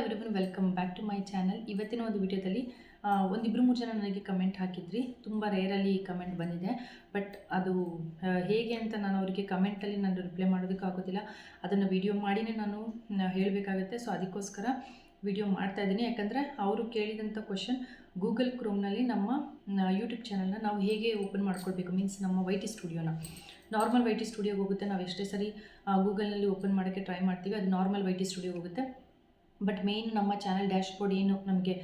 Everyone welcome back to my channel ಇವತ್ತಿನ ಒಂದು ವಿಡಿಯೋದಲ್ಲಿ ಒಂದಿಬ್ಬರು ಮೂರು ಜನ ನನಗೆ ಕಮೆಂಟ್ ಹಾಕಿದ್ರಿ. ತುಂಬ ರೇರಲ್ಲಿ ಕಮೆಂಟ್ ಬಂದಿದೆ. ಬಟ್ ಅದು ಹೇಗೆ ಅಂತ ನಾನು ಅವರಿಗೆ ಕಮೆಂಟಲ್ಲಿ ನಾನು ರಿಪ್ಲೈ ಮಾಡೋದಕ್ಕಾಗೋದಿಲ್ಲ ಅದನ್ನು ವಿಡಿಯೋ ಮಾಡಿನೇ ನಾನು ಹೇಳಬೇಕಾಗುತ್ತೆ. ಸೊ ಅದಕ್ಕೋಸ್ಕರ ವಿಡಿಯೋ ಮಾಡ್ತಾ ಇದ್ದೀನಿ. ಯಾಕಂದರೆ ಅವರು ಕೇಳಿದಂಥ ಕ್ವಶನ್ ಗೂಗಲ್ ಕ್ರೋಮ್ನಲ್ಲಿ ನಮ್ಮ ಯೂಟ್ಯೂಬ್ ಚಾನಲ್ನ ನಾವು ಹೇಗೆ ಓಪನ್ ಮಾಡ್ಕೊಳ್ಬೇಕು? ಮೀನ್ಸ್ ನಮ್ಮ ವೈ ಟಿ ಸ್ಟುಡಿಯೋನ ನಾರ್ಮಲ್ ವೈ ಟಿ ಸ್ಟುಡಿಯೋಗೆ ಹೋಗುತ್ತೆ. ನಾವು ಎಷ್ಟೇ ಸರಿ ಗೂಗಲ್ನಲ್ಲಿ ಓಪನ್ ಮಾಡೋಕ್ಕೆ ಟ್ರೈ ಮಾಡ್ತೀವಿ, ಅದು ನಾರ್ಮಲ್ ವೈ ಟಿ ಸ್ಟುಡಿಯೋಗೆ ಹೋಗುತ್ತೆ. ಬಟ್ ಮೇಯ್ನ್ ನಮ್ಮ ಚಾನಲ್ ಡ್ಯಾಶ್ ಬೋರ್ಡ್ ಏನು ನಮಗೆ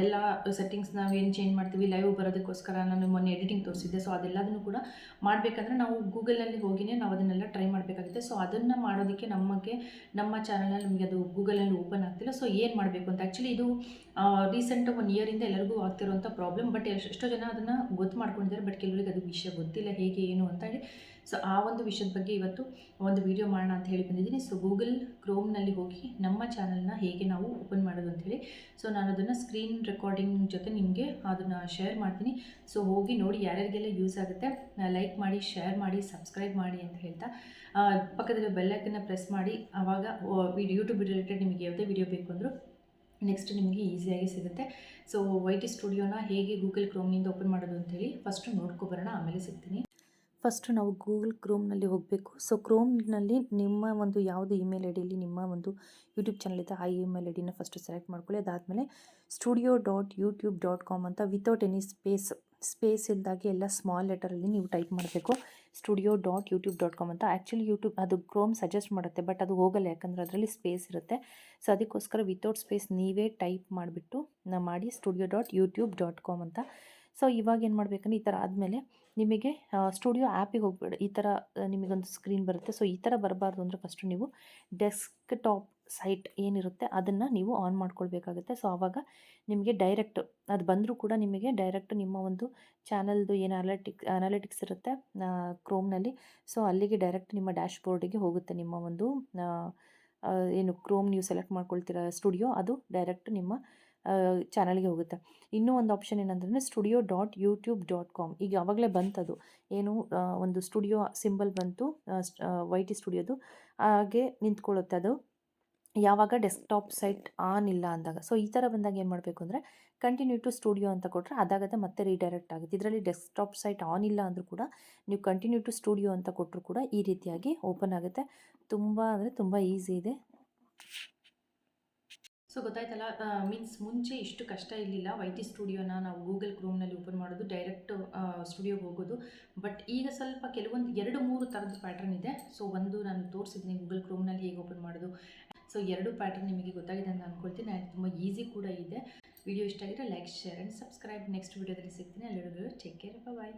ಎಲ್ಲ ಸೆಟ್ಟಿಂಗ್ಸ್ ನಾವು ಏನು ಚೇಂಜ್ ಮಾಡ್ತೀವಿ ಲೈವ್ ಬರೋದಕ್ಕೋಸ್ಕರ ನಾನು ಮೊನ್ನೆ ಎಡಿಟಿಂಗ್ ತೋರಿಸಿದ್ದೆ. ಸೊ ಅದೆಲ್ಲದನ್ನು ಕೂಡ ಮಾಡಬೇಕಂದ್ರೆ ನಾವು ಗೂಗಲಲ್ಲಿ ಹೋಗಿನೇ ನಾವು ಅದನ್ನೆಲ್ಲ ಟ್ರೈ ಮಾಡಬೇಕಾಗುತ್ತೆ. ಸೊ ಅದನ್ನು ಮಾಡೋದಕ್ಕೆ ನಮಗೆ ನಮ್ಮ ಚಾನಲ್ನಲ್ಲಿ ನಮಗೆ ಅದು ಗೂಗಲಲ್ಲಿ ಓಪನ್ ಆಗ್ತಿಲ್ಲ. ಸೊ ಏನು ಮಾಡಬೇಕು ಅಂತ ಆ್ಯಕ್ಚುಲಿ ಇದು ರೀಸೆಂಟ್ ಒನ್ ಇಯರಿಂದ ಎಲ್ಲರಿಗೂ ಆಗ್ತಿರುವಂಥ ಪ್ರಾಬ್ಲಮ್ ಬಟ್ ಎಷ್ಟೋ ಜನ ಅದನ್ನು ಗೊತ್ತು ಮಾಡ್ಕೊಂಡಿದ್ದಾರೆ. ಬಟ್ ಕೆಲವರಿಗೆ ಅದು ವಿಷಯ ಗೊತ್ತಿಲ್ಲ ಹೇಗೆ, ಏನು ಅಂತ ಹೇಳಿ. ಸೊ ಆ ಒಂದು ವಿಷಯದ ಬಗ್ಗೆ ಇವತ್ತು ಒಂದು ವಿಡಿಯೋ ಮಾಡೋಣ ಅಂತ ಹೇಳಿ ಬಂದಿದ್ದೀನಿ. ಸೊ ಗೂಗಲ್ ಕ್ರೋಮ್ನಲ್ಲಿ ಹೋಗಿ ನಮ್ಮ ಚಾನಲ್ನ ಹೇಗೆ ನಾವು ಓಪನ್ ಮಾಡೋದು ಅಂತ ಹೇಳಿ. ಸೊ ನಾನು ಅದನ್ನು ಸ್ಕ್ರೀನ್ ರೆಕಾರ್ಡಿಂಗ್ ಜೊತೆ ನಿಮಗೆ ಅದನ್ನು ಶೇರ್ ಮಾಡ್ತೀನಿ. ಸೊ ಹೋಗಿ ನೋಡಿ ಯಾರ್ಯಾರಿಗೆಲ್ಲ ಯೂಸ್ ಆಗುತ್ತೆ. ಲೈಕ್ ಮಾಡಿ ಶೇರ್ ಮಾಡಿ ಸಬ್ಸ್ಕ್ರೈಬ್ ಮಾಡಿ ಅಂತ ಹೇಳ್ತಾ. ಪಕ್ಕದಲ್ಲಿ ಬೆಲ್ಲೈಕನ್ನು ಪ್ರೆಸ್ ಮಾಡಿ, ಆವಾಗ ವಿಡಿಯೋ ಯೂಟ್ಯೂಬ್ ರಿಲೇಟೆಡ್ ನಿಮಗೆ ಯಾವುದೇ ವಿಡಿಯೋ ಬೇಕು ಅಂದರೂ ನೆಕ್ಸ್ಟ್ ನಿಮಗೆ ಈಸಿಯಾಗಿ ಸಿಗುತ್ತೆ. ಸೊ ವೈ ಟಿ ಸ್ಟುಡಿಯೋನ ಹೇಗೆ ಗೂಗಲ್ ಕ್ರೋಮ್ನಿಂದ ಓಪನ್ ಮಾಡೋದು ಅಂತೇಳಿ ಫಸ್ಟು ನೋಡ್ಕೊಬರೋಣ ಆಮೇಲೆ ಸಿಗ್ತೀನಿ. ಫಸ್ಟು ನಾವು ಗೂಗಲ್ ಕ್ರೋಮ್ನಲ್ಲಿ ಹೋಗಬೇಕು. ಸೊ ಕ್ರೋಮ್ನಲ್ಲಿ ನಿಮ್ಮ ಒಂದು ಯಾವುದು ಇಮೇಲ್ ಐ ಡಿಯಲ್ಲಿ ನಿಮ್ಮ ಒಂದು ಯೂಟ್ಯೂಬ್ ಚಾನಲ್ ಇದೆ, ಆ ಇಮೇಲ್ ಐ ಡಿನ ಫಸ್ಟು ಸೆಲೆಕ್ಟ್ ಮಾಡ್ಕೊಳ್ಳಿ. ಅದಾದಮೇಲೆ studio dot YouTube dot com ಅಂತ ವಿತೌಟ್ ಎನಿ ಸ್ಪೇಸ್ ಸ್ಪೇಸ್ ಇಲ್ದಾಗೆ ಎಲ್ಲ ಸ್ಮಾಲ್ ಲೆಟರಲ್ಲಿ ನೀವು ಟೈಪ್ ಮಾಡಬೇಕು. Studio dot YouTube dot com ಅಂತ ಆ್ಯಕ್ಚುಲಿ ಯೂಟ್ಯೂಬ್ ಅದು ಕ್ರೋಮ್ ಸಜೆಸ್ಟ್ ಮಾಡುತ್ತೆ ಬಟ್ ಅದು ಹೋಗಲ್ಲ ಯಾಕಂದರೆ ಅದರಲ್ಲಿ ಸ್ಪೇಸ್ ಇರುತ್ತೆ. ಸೊ ಅದಕ್ಕೋಸ್ಕರ ವಿತೌಟ್ ಸ್ಪೇಸ್ ನೀವೇ ಟೈಪ್ ಮಾಡಿಬಿಟ್ಟು ಮಾಡಿ studio dot YouTube dot com ಅಂತ. ಸೊ, ಇವಾಗ ಏನು ಮಾಡಬೇಕಂದ್ರೆ ಈ ಥರ ಆದಮೇಲೆ ನಿಮಗೆ ಸ್ಟುಡಿಯೋ ಆ್ಯಪಿಗೆ ಹೋಗ್ಬೇಡಿ. ಈ ಥರ ನಿಮಗೊಂದು ಸ್ಕ್ರೀನ್ ಬರುತ್ತೆ. ಸೊ, ಈ ಥರ ಬರಬಾರ್ದು ಅಂದರೆ ಫಸ್ಟು ನೀವು ಡೆಸ್ಕ್ ಟಾಪ್ ಸೈಟ್ ಏನಿರುತ್ತೆ ಅದನ್ನು ನೀವು ಆನ್ ಮಾಡ್ಕೊಳ್ಬೇಕಾಗುತ್ತೆ. ಸೊ ಆವಾಗ ನಿಮಗೆ ಡೈರೆಕ್ಟ್ ಅದು ಬಂದರೂ ಕೂಡ ನಿಮಗೆ ಡೈರೆಕ್ಟ್ ನಿಮ್ಮ ಒಂದು ಚಾನಲ್ದು ಏನು ಅನಾಲಿಟಿಕ್ ಅನಾಲಿಟಿಕ್ಸ್ ಇರುತ್ತೆ ಕ್ರೋಮ್ನಲ್ಲಿ. ಸೊ, ಅಲ್ಲಿಗೆ ಡೈರೆಕ್ಟ್ ನಿಮ್ಮ ಡ್ಯಾಶ್ ಬೋರ್ಡಿಗೆ ಹೋಗುತ್ತೆ ನಿಮ್ಮ ಒಂದು ಏನು ಕ್ರೋಮ್ ನೀವು ಸೆಲೆಕ್ಟ್ ಮಾಡ್ಕೊಳ್ತೀರ ಸ್ಟುಡಿಯೋ, ಅದು ಡೈರೆಕ್ಟ್ ನಿಮ್ಮ ಚಾನಲ್ಗೆ ಹೋಗುತ್ತೆ. ಇನ್ನೂ ಒಂದು ಆಪ್ಷನ್ ಏನಂದ್ರೆ studio dot YouTube dot com ಈಗ ಆವಾಗಲೇ ಬಂತದು, ಏನು ಒಂದು ಸ್ಟುಡಿಯೋ ಸಿಂಬಲ್ ಬಂತು ವೈ ಟಿ ಸ್ಟುಡಿಯೋದು ಹಾಗೆ ನಿಂತ್ಕೊಳ್ಳುತ್ತೆ ಅದು. ಯಾವಾಗ ಡೆಸ್ಕ್ಟಾಪ್ ಸೈಟ್ ಆನ್ ಇಲ್ಲ ಅಂದಾಗ. ಸೊ ಈ ಥರ ಬಂದಾಗ ಏನು ಮಾಡಬೇಕು ಅಂದರೆ ಕಂಟಿನ್ಯೂ ಟು ಸ್ಟುಡಿಯೋ ಅಂತ ಕೊಟ್ಟರೆ ಅದಾಗತ್ತೆ, ಮತ್ತೆ ರೀಡೈರೆಕ್ಟ್ ಆಗುತ್ತೆ. ಇದರಲ್ಲಿ ಡೆಸ್ಕ್ಟಾಪ್ ಸೈಟ್ ಆನ್ ಇಲ್ಲ ಅಂದರೂ ಕೂಡ, ನೀವು ಕಂಟಿನ್ಯೂ ಟು ಸ್ಟುಡಿಯೋ ಅಂತ ಕೊಟ್ಟರು ಕೂಡ ಈ ರೀತಿಯಾಗಿ ಓಪನ್ ಆಗುತ್ತೆ. ತುಂಬ ಅಂದರೆ ತುಂಬ ಈಸಿ ಇದೆ. ಸೊ ಗೊತ್ತಾಯ್ತಲ್ಲ ಮೀನ್ಸ್ ಮುಂಚೆ ಇಷ್ಟು ಕಷ್ಟ ಇರಲಿಲ್ಲ. ವೈ ಟಿ ಸ್ಟುಡಿಯೋನ ನಾವು ಗೂಗಲ್ ಕ್ರೋಮ್ನಲ್ಲಿ ಓಪನ್ ಮಾಡೋದು ಡೈರೆಕ್ಟ್ ಸ್ಟುಡಿಯೋಗೆ ಹೋಗೋದು. ಬಟ್ ಈಗ ಸ್ವಲ್ಪ ಕೆಲವೊಂದು ಎರಡು, ಮೂರು ಥರದ ಪ್ಯಾಟ್ರನ್ ಇದೆ. ಸೊ ಒಂದು ನಾನು ತೋರಿಸಿದ್ದೀನಿ ಗೂಗಲ್ ಕ್ರೋಮ್ನಲ್ಲಿ ಹೇಗೆ ಓಪನ್ ಮಾಡೋದು. ಸೊ ಎರಡು ಪ್ಯಾಟ್ರನ್ ನಿಮಗೆ ಗೊತ್ತಾಗಿದೆ ಅಂತ ಅಂದ್ಕೊಳ್ತೀನಿ ಆ್ಯಂಡ್ ತುಂಬ ಈಸಿ ಕೂಡ ಇದೆ. ವಿಡಿಯೋ ಇಷ್ಟ ಆಗಿದ್ರೆ like share and subscribe next ವಿಡಿಯೋದಲ್ಲಿ ಸಿಗ್ತೀನಿ. ಅಲ್ಲಿ ಟೇಕ್ ಕೇರ್ ಬಾಯ್